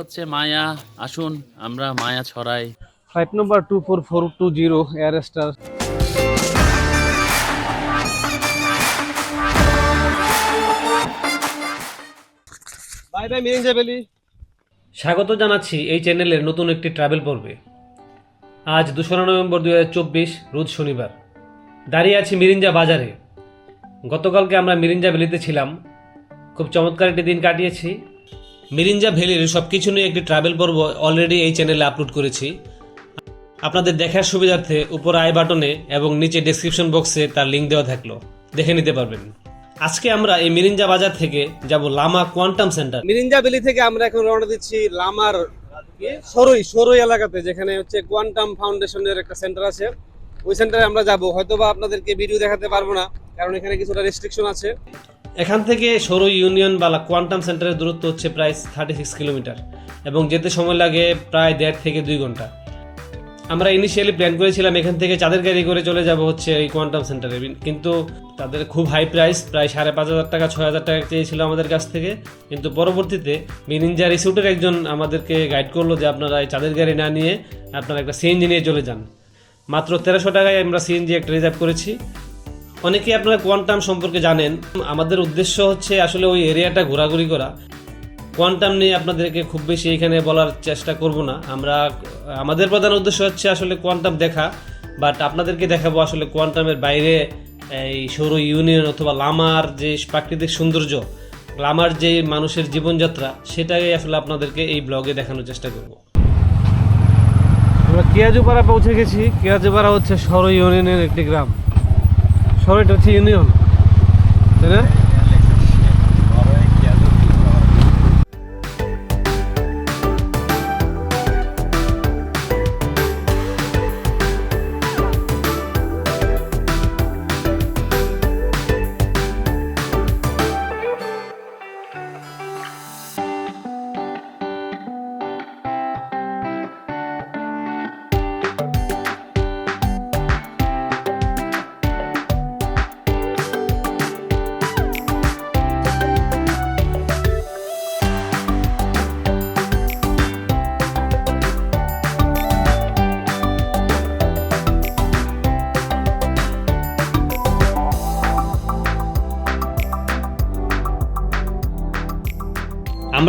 হচ্ছে মায়া। আসুন আমরা মায়া ছড়াই। Flight number two four four two zero Air Star bye bye Mirinja Valley স্বাগত জানাচ্ছি এই চ্যানেলের নতুন একটি ট্রাভেল পর্বে। আজ দোসরা নভেম্বর দু রোজ শনিবার। দাঁড়িয়ে আছি মিরিঞ্জা বাজারে। গতকালকে আমরা মিরিঞ্জা ভ্যালিতে ছিলাম। খুব চমৎকার একটি দিন কাটিয়েছি। মিরিঞ্জা ভ্যালির সব কিছু নিয়ে একটি ট্রাভেল পর্ব অলরেডি এই চ্যানেলে আপলোড করেছি। আপনাদের দেখার সুবিধার্থে উপর আই বাটনে এবং নিচে ডেসক্রিপশন বক্সে তার লিঙ্ক দেওয়া থাকল। দেখে নিতে পারবেন। আজকে আমরা এই মিরিঞ্জা বাজার থেকে যাব Lama Quantum Centre. Mirinja Valley থেকে আমরা এখন রওনা দিচ্ছি লামার সরই সরই এলাকাতে, যেখানে হচ্ছে কোয়ান্টাম ফাউন্ডেশনের একটা সেন্টার আছে। ওই সেন্টারে আমরা যাব। হয়তোবা আপনাদেরকে ভিডিও দেখাতে পারব না, কারণ এখানে কিছুটা রেস্ট্রিকশন আছে। এখান থেকে সরু ইউনিয়ন বা কোয়ান্টাম সেন্টারের দূরত্ব হচ্ছে প্রায় থার্টি সিক্স কিলোমিটার এবং যেতে সময় লাগে প্রায় দেড় থেকে দুই ঘণ্টা। আমরা ইনিশিয়ালি প্ল্যান করেছিলাম এখান থেকে চাঁদের গাড়ি করে চলে যাব হচ্ছে এই কোয়ান্টাম সেন্টারে। কিন্তু তাদের খুব হাই প্রাইস প্রায় সাড়ে পাঁচ হাজার টাকা, ছয় হাজার টাকা চেয়েছিল আমাদের কাছ থেকে। কিন্তু পরবর্তীতে মিনিঞ্জা রিসুটের একজন আমাদেরকে গাইড করল যে আপনারা এই চাঁদের গাড়ি না নিয়ে আপনারা একটা সিএনজি নিয়ে চলে যান। মাত্র তেরোশো টাকায় আমরা সিএনজি একটা রিজার্ভ করেছি। অনেকেই আপনারা কোয়ান্টাম সম্পর্কে জানেন। আমাদের উদ্দেশ্য হচ্ছে আসলে ওই এরিয়াটা ঘোরাঘুরি করা। কোয়ান্টাম নিয়ে আপনাদেরকে খুব বেশি এখানে বলার চেষ্টা করব না। আমরা, আমাদের প্রধান উদ্দেশ্য হচ্ছে আসলে কোয়ান্টাম দেখা বাট আপনাদেরকে দেখাবো আসলে কোয়ান্টামের বাইরে এই সৌর ইউনিয়ন অথবা লামার যে প্রাকৃতিক সৌন্দর্য, লামার যে মানুষের জীবনযাত্রা, সেটাই আসলে আপনাদেরকে এই ব্লগে দেখানোর চেষ্টা করব। আমরা কিয়াজুপাড়া পৌঁছে গেছি। কিয়াজুপাড়া হচ্ছে সর ইউনিয়নের একটি গ্রাম। সরইটা হচ্ছে ইউনিয়ন তাই না?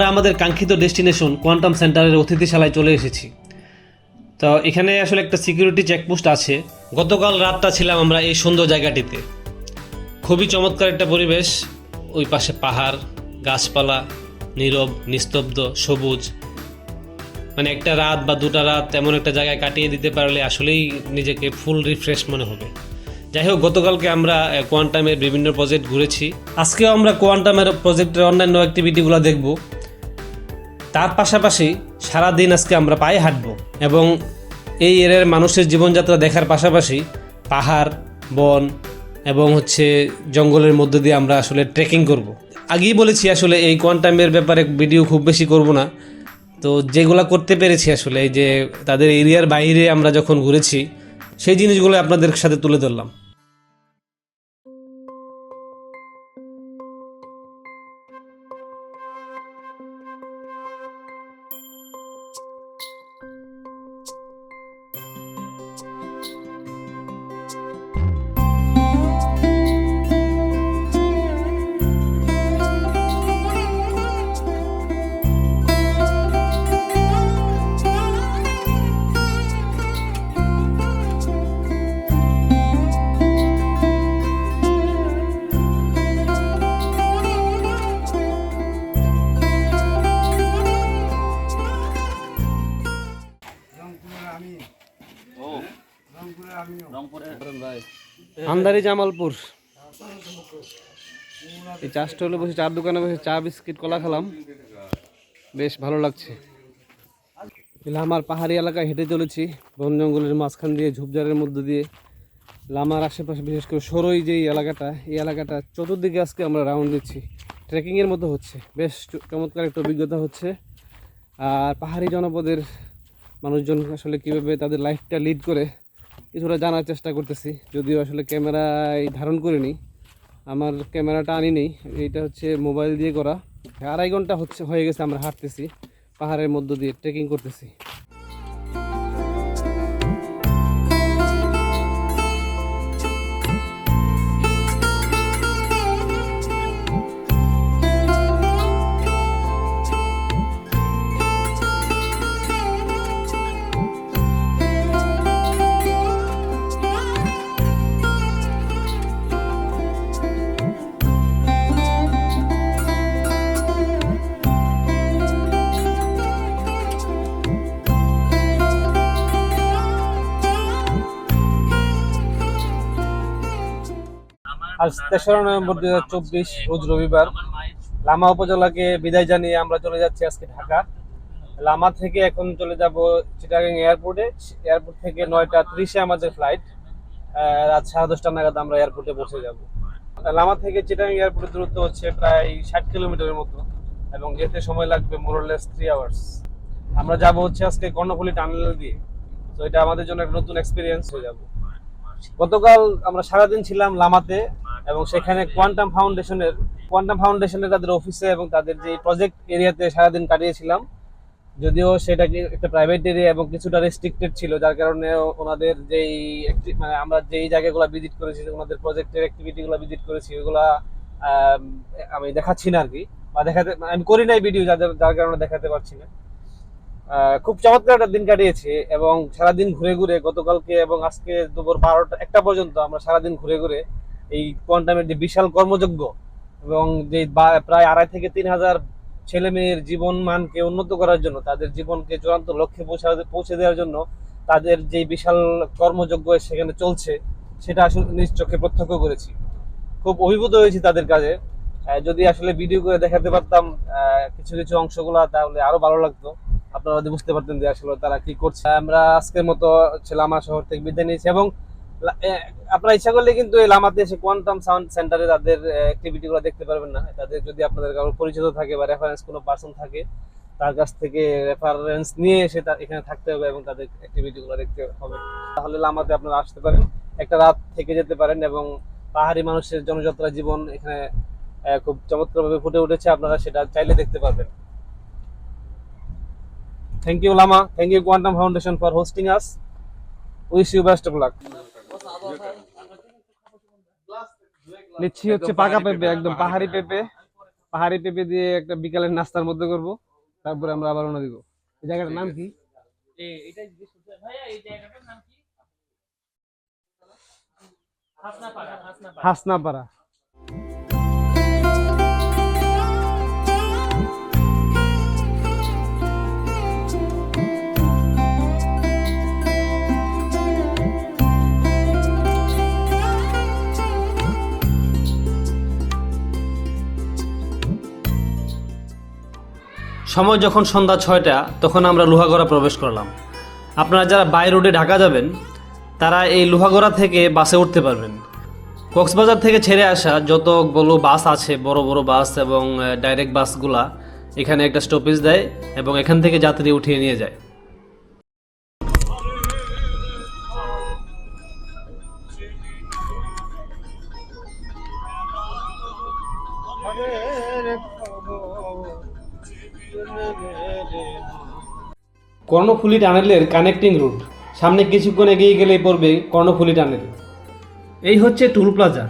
আমরা আমাদের কাঙ্ক্ষিত ডেস্টিনেশন কোয়ান্টাম সেন্টারের অতিথিশালায় চলে এসেছি। তো এখানে আসলে একটা সিকিউরিটি চেকপোস্ট আছে। গতকাল রাতটা ছিলাম আমরা এই সুন্দর জায়গাটিতে। খুবই চমৎকার একটা পরিবেশ। ওই পাশে পাহাড়, গাছপালা, নীরব, নিস্তব্ধ, সবুজ। মানে একটা রাত বা দুটা রাত এমন একটা জায়গায় কাটিয়ে দিতে পারলে আসলেই নিজেকে ফুল রিফ্রেশ মনে হবে। যাই হোক, গতকালকে আমরা কোয়ান্টামের বিভিন্ন প্রজেক্ট ঘুরেছি। আজকেও আমরা কোয়ান্টামের প্রজেক্টের অন্যান্য অ্যাক্টিভিটিগুলো দেখব। তার পাশাপাশি সারা দিন আজকে আমরা পায়ে হাঁটব এবং এই এরিয়ার মানুষের জীবনযাত্রা দেখার পাশাপাশি পাহাড়, বন এবং হচ্ছে জঙ্গলের মধ্যে দিয়ে আমরা আসলে ট্রেকিং করব। আগেই বলেছি আসলে এই কোয়ান্টামের ব্যাপারে ভিডিও খুব বেশি করব না তো যেগুলো করতে পেরেছি আসলে এই যে তাদের এরিয়ার বাইরে আমরা যখন ঘুরেছি, সেই জিনিসগুলো আপনাদের সাথে তুলে ধরলাম আন্দারি জামালপুর। এই চা স্টলে বসে চার দোকানে বসে চা, বিস্কিট, কলা খেলাম। বেশ ভালো লাগছে। লামার পাহাড়ি এলাকায় হেঁটে চলেছি, বন জঙ্গলের মাঝখান দিয়ে, ঝোপঝাড়ের মধ্যে দিয়ে। লামার আশেপাশে বিশেষ করে সরই যে এলাকাটা, এই এলাকাটা চতুর্দিকে আজকে আমরা রাউন্ড দিচ্ছি। ট্রেকিংয়ের মতো হচ্ছে। বেশ চমৎকার একটা অভিজ্ঞতা হচ্ছে। আর পাহাড়ি জনপদের মানুষজন আসলে কীভাবে তাদের লাইফটা লিড করে কিছুটা জানার চেষ্টা করতেছি। যদিও আসলে ক্যামেরায় ধারণ করিনি। আমার ক্যামেরাটা আনি নেই এইটা হচ্ছে মোবাইল দিয়ে করা। আড়াই ঘণ্টা হচ্ছে, হয়ে গেছে আমরা হাঁটতেছি। পাহাড়ের মধ্য দিয়ে ট্রেকিং করতেছি। আজ তেসরা নভেম্বর দুই হাজার চব্বিশ, রোজ রবিবার। লামা উপজেলাকে বিদায় জানিয়ে আমরা চলে যাচ্ছি আজকে ঢাকা। লামা থেকে এখন চলে যাব চিটাগাং এয়ারপোর্টে। এয়ারপোর্ট থেকে নয়টা ত্রিশে আমাদের ফ্লাইট। রাত সাড়ে দশটা নাগাদ আমরা এয়ারপোর্টে পৌঁছে যাব। লামা থেকে চিটাগাং এয়ারপোর্টের দূরত্ব হচ্ছে প্রায় ষাট কিলোমিটারের মতো এবং যেতে সময় লাগবে মোরলেস থ্রি আওয়ার্স আমরা যাব হচ্ছে আজকে কর্ণফুলি টানেল দিয়ে। তো এটা আমাদের জন্য একটা নতুন এক্সপিরিয়েন্স হয়ে যাবে। গতকাল আমরা সারাদিন ছিলাম লামাতে। এবং সেখানে কোয়ান্টাম ফাউন্ডেশনের কোয়ান্টাম ফাউন্ডেশনের তাদের অফিসে এবং তাদের যে প্রজেক্ট এরিয়াতে সারাদিন কাটিয়েছিলাম। যদিও সেটা একটা প্রাইভেট এরিয়া এবং কিছুটা রেস্ট্রিক্টেড ছিল, যার কারণে ওনাদের যেই মানে আমরা যেই জায়গাগুলো ভিজিট করেছি, ওনাদের প্রজেক্টের অ্যাক্টিভিটিগুলো ভিজিট করেছি ওগুলা আমি দেখাচ্ছি না আর কি বা দেখাতে মানে আমি করি নাই ভিডিও যাদের যার কারণে দেখাতে পারছি না। খুব চমৎকার একটা দিন কাটিয়েছি এবং সারাদিন ঘুরে ঘুরে গতকালকে এবং আজকে দুপুর বারোটা একটা পর্যন্ত আমরা সারাদিন ঘুরে ঘুরে এই কোয়ান্টামের যে বিশাল কর্মযোগ্য এবং যে প্রায় আড়াই থেকে তিন হাজার ছেলে মেয়ের জীবন মানকে উন্নত করার জন্য, তাদের জীবনকে চূড়ান্ত লক্ষ্যে পৌঁছা দেওয়ার জন্য তাদের যে বিশাল কর্মযোগ্য সেখানে চলছে, সেটা আসলে নিজ চোখে প্রত্যক্ষ করেছি। খুব অভিভূত হয়েছি তাদের কাজে। যদি আসলে ভিডিও করে দেখাতে পারতাম কিছু কিছু অংশগুলো, তাহলে আরও ভালো লাগতো। আপনারা যদি বুঝতে পারতেন যে আসলে তারা কি করছে। আমরা আজকের মতো হচ্ছে লামা শহর থেকে বিদায় নিয়েছি এবং আপনারা ইচ্ছা করলে কিন্তু এই লামাতে এসে কোয়ান্টাম সাউন্ড সেন্টারে তাদের অ্যাক্টিভিটি গুলো দেখতে পারবেন না। তাদের যদি আপনাদের কারও পরিচিত থাকে বা রেফারেন্স কোনো পার্সন থাকে, তার কাছ থেকে রেফারেন্স নিয়ে এসে এখানে থাকতে হবে এবং তাদের অ্যাক্টিভিটি গুলো দেখতে হবে। তাহলে লামাতে আপনারা আসতে পারেন। একটা রাত থেকে যেতে পারেন এবং পাহাড়ি মানুষের জনযাত্রা জীবন এখানে খুব চমৎকারভাবে ফুটে উঠেছে। আপনারা সেটা চাইলে দেখতে পারবেন। Thank you Lama. Thank you Quantum Foundation for hosting us wish you best of luck লিচি হচ্ছে পাকা পেঁপে একদম পাহাড়ি পেঁপে। পাহাড়ি পেঁপে দিয়ে একটা বিকালের নাস্তার মধ্যে করব তারপরে আমরা আবার রওনা দিব এই জায়গাটার নাম কি? হাসনাপাড়া। হাসনাপাড়া। সময় যখন সন্ধ্যা ছয়টা, তখন আমরা লোহাগড়া প্রবেশ করলাম। আপনারা যারা বাই রোডে ঢাকা যাবেন, তারা এই লোহাগড়া থেকে বাসে উঠতে পারবেন। কক্সবাজার থেকে ছেড়ে আসা যতগুলো বাস আছে, বড় বড় বাস এবং ডাইরেক্ট বাসগুলা, এখানে একটা স্টপেজ দেয় এবং এখান থেকে যাত্রী উঠিয়ে নিয়ে যায়। কর্ণফুলি টানেলের কানেক্টিং রুট সামনে কিছুক্ষণ এগিয়ে গেলেই পড়বে কর্ণফুলি টানেল। এই হচ্ছে টুল প্লাজা।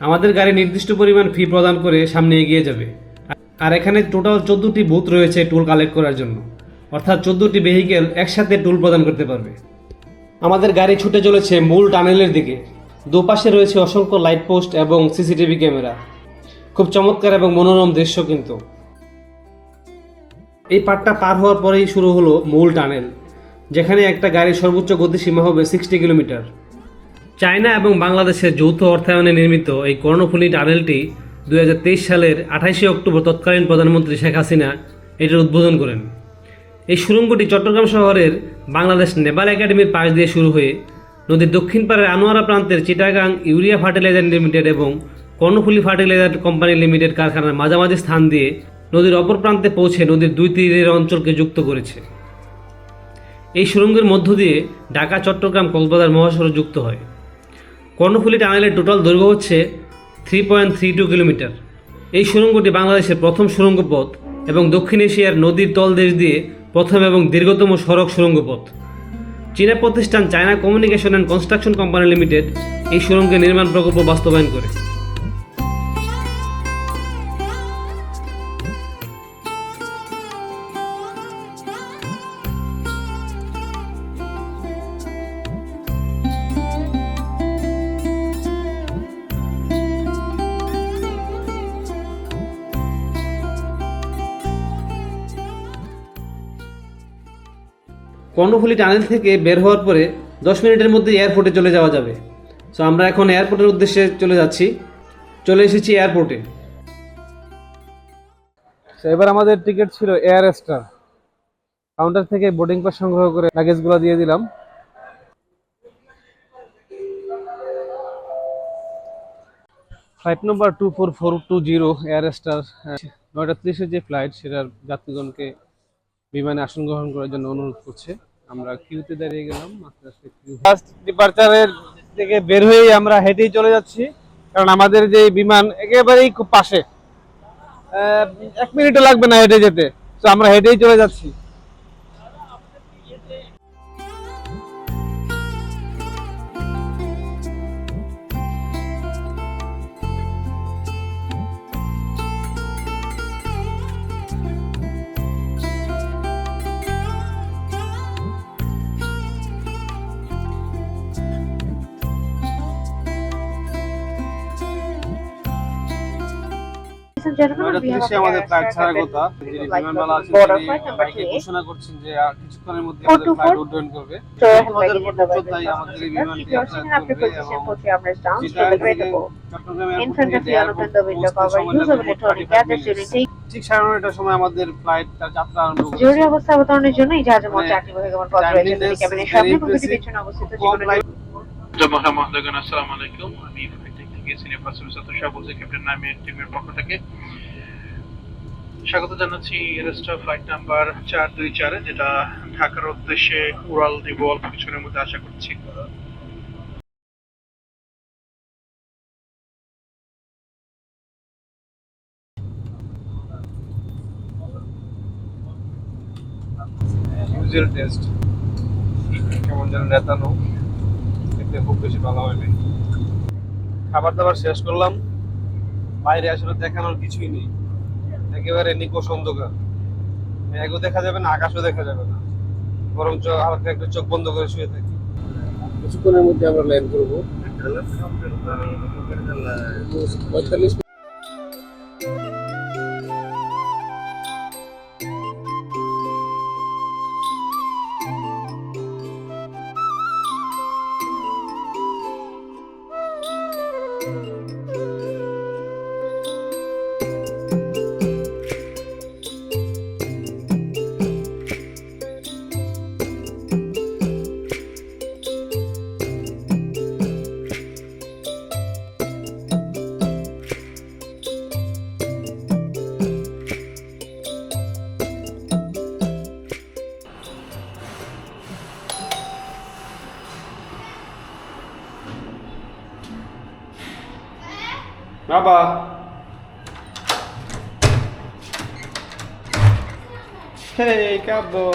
আমাদের গাড়ি নির্দিষ্ট পরিমাণ ফি প্রদান করে সামনে এগিয়ে যাবে। আর এখানে টোটাল চোদ্দোটি বুথ রয়েছে টুল কালেক্ট করার জন্য। অর্থাৎ চোদ্দোটি ভেহিকেল একসাথে টুল প্রদান করতে পারবে। আমাদের গাড়ি ছুটে চলেছে মূল টানেলের দিকে। দুপাশে রয়েছে অসংখ্য লাইট পোস্ট এবং সিসিটিভি ক্যামেরা খুব চমৎকার এবং মনোরম দৃশ্য কিন্তু। এই পাটটা পার হওয়ার পরেই শুরু হলো মূল টানেল, যেখানে একটা গাড়ির সর্বোচ্চ গতিসীমা হবে সিক্সটি কিলোমিটার। চায়না এবং বাংলাদেশের যৌথ অর্থায়নে নির্মিত এই কর্ণফুলী টানেলটি দুই হাজার তেইশ সালের আঠাশে অক্টোবর তৎকালীন প্রধানমন্ত্রী শেখ হাসিনা এটির উদ্বোধন করেন। এই সুড়ঙ্গটি চট্টগ্রাম শহরের বাংলাদেশ নেভাল একাডেমির পাশ দিয়ে শুরু হয়ে নদীর দক্ষিণ পাড়ের আনোয়ারা প্রান্তের চিটাগাং ইউরিয়া ফার্টিলাইজার লিমিটেড এবং কর্ণফুলি ফার্টিলাইজার কোম্পানি লিমিটেড কারখানার মাঝামাঝি স্থান দিয়ে নদীর অপর প্রান্তে পৌঁছে নদীর দুই তীরের অঞ্চলকে যুক্ত করেছে। এই সুড়ঙ্গের মধ্য দিয়ে ঢাকা চট্টগ্রাম কক্সবাজার মহাসড়ক যুক্ত হয়। কর্ণফুলী টানেলের টোটাল দৈর্ঘ্য হচ্ছে three point three two kilometre. এই সুড়ঙ্গটি বাংলাদেশের প্রথম সুড়ঙ্গ পথ এবং দক্ষিণ এশিয়ার নদীর তলদেশ দিয়ে প্রথম এবং দীর্ঘতম সড়ক সুড়ঙ্গ পথ চীনা প্রতিষ্ঠান China Communication and Construction Company Limited এই সুড়ঙ্গের নির্মাণ প্রকল্প বাস্তবায়ন করে। কর্ণফুলি টানেল থেকে বের হওয়ার পরে দশ মিনিটের মধ্যে এয়ারপোর্টে চলে যাওয়া যাবে। সো আমরা এখন এয়ারপোর্টের উদ্দেশ্যে চলে যাচ্ছি। চলে এসেছি এয়ারপোর্টে এবার আমাদের টিকিট ছিল এয়ার স্টার কাউন্টার থেকে বোর্ডিং পাস সংগ্রহ করে লাগেজগুলো দিয়ে দিলাম। Flight number two four four two zero Air Star নয়টা ত্রিশের যে ফ্লাইট সেটার যাত্রীগণকে বিমানে আসন গ্রহণ করার জন্য অনুরোধ করছে। আমরা কিউতে দাঁড়িয়ে গেলাম আস্তে আস্তে ফার্স্ট ডিপার্চারের থেকে বের হয়েই আমরা হেঁটেই চলে যাচ্ছি। কারণ আমাদের যে বিমান একেবারেই খুব পাশে। এক মিনিটও লাগবে না হেঁটে যেতে। তো আমরা হেঁটেই চলে যাচ্ছি। আমাদের ফ্লাইট ছাড়ার কথা। যিনি would like to বিমানবালা আছেন তিনি flight number মাইকে 28 ঘোষণা করছেন যে আর কিছুক্ষণের মধ্যে আমাদের ফ্লাইট উড্ডয়ন করবে। To our আমাদের luggage and পর্যন্ত the তাই আমাদের এই বিমানটি Keep your আপনার seat after করবে position এবং for cameras down যেটা to the great থেকে above. Chittagong In airport front থেকে of যে you, airport open the window পৌঁছতে cover. সময় Use of লাগবে electronic 45 gadgets during minutes। take. ঠিক সাড়ে নয়টার সময় আমাদের ফ্লাইটটা যাত্রা আরম্ভ জরুরি অবস্থা অবতরণের জন্য এই জাহাজের মানে আটটি বহির্গমন পথ রয়েছে ক্যাবিনের সামনে very পেছনে অবস্থিত জীবনের ফ্লাইট আসসালামু আলাইকুম আমি বলছি ক্যাপ্টেন নামের টিমের পক্ষ থেকে। স্বাগত জানাচ্ছি এয়ারস্টার ফ্লাইট নাম্বার চার দুই চারে, যেটা ঢাকার উদ্দেশ্যে উড়াল দিব অল্প কিছুক্ষণের মধ্যে আশা করছি। ইউজুয়াল টেস্ট কেমন যেন নেতানো খেতে খুব বেশি ভালো হয়নি খাবার দাবার শেষ করলাম। বাইরে আসলে দেখানোর কিছুই নেই। একেবারে নিকোষ অন্ধকার। মেঘও দেখা যাবে না আকাশও দেখা যাবে না। বরঞ্চ হালকা একটু চোখ বন্ধ করে শুয়ে থাকি। কিছুক্ষণের মধ্যে আমরা ল্যান্ড করব। পঁয়তাল্লিশ Baba. Hej, kabo.